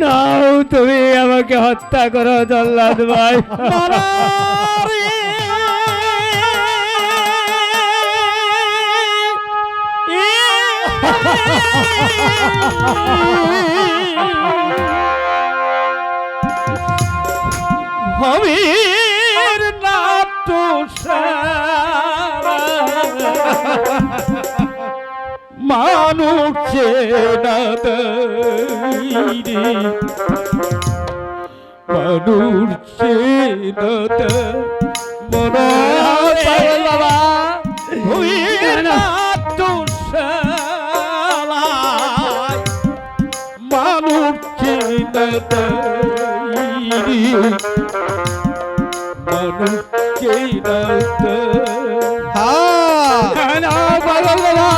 নাও তুমি আমাকে হত্যা করো জল্লাদ ভাই। হবির নাট্য মানুষ মানুষ বাবা। মানুষ মানুষ চেনাতে হ্যাঁ, বাবা।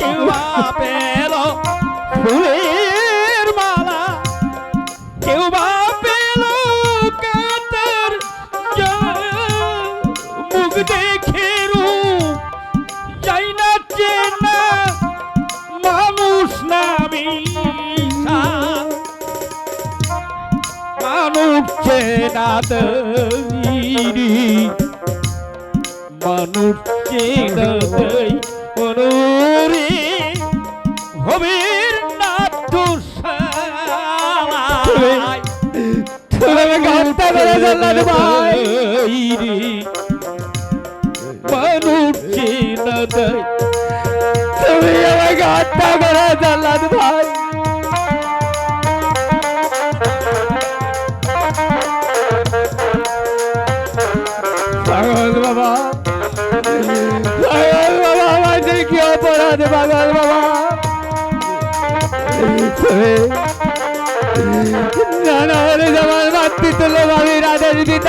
কেউ বা পেল ফুলের মালা, কেউ বা পেল কাঁটার মুখ দেখে রূপ যাই না, চেনা মানুষ নামি মানুষ চেনা দইরি মানুষ চেনা দই মনোরে হবির নাটুর সালাই তুমি হত্যা করে জল্লাদ ভাই। মানুষ চেনা তুমি করে জল্লাদ ভাই। পাগল বাবা।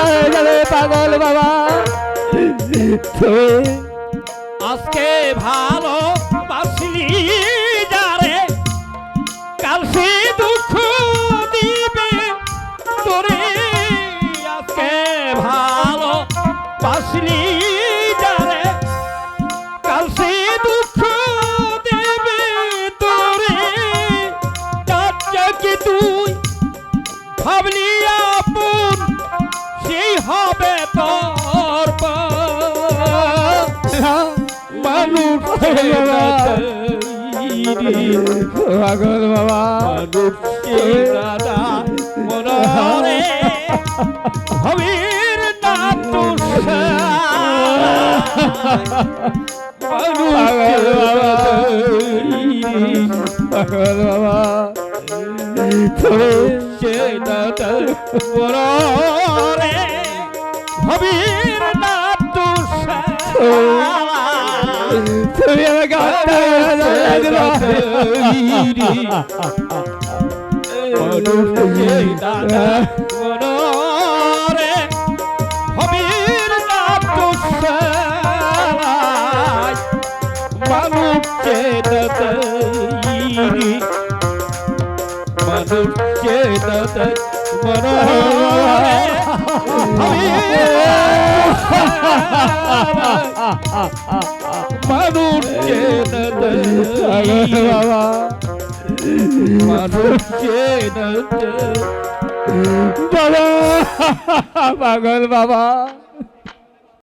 হয়ে যাবে পাগল বাবা। আজকে ভালো বাসলি দুঃখ আজকে কি তুই ভাবলি আপন সেই হবে তোর। মানুষ পাগল বাবা। মনরে হবির নাটুস পাগল বাবা। পাগল বাবা। তুমি হবির তুমি আমাকে হবির নাটুস মানুষ মানুষ চেতই মনরে মানুষ চেতই বাবা মানুষ চেতই বাবা পাগল বাবা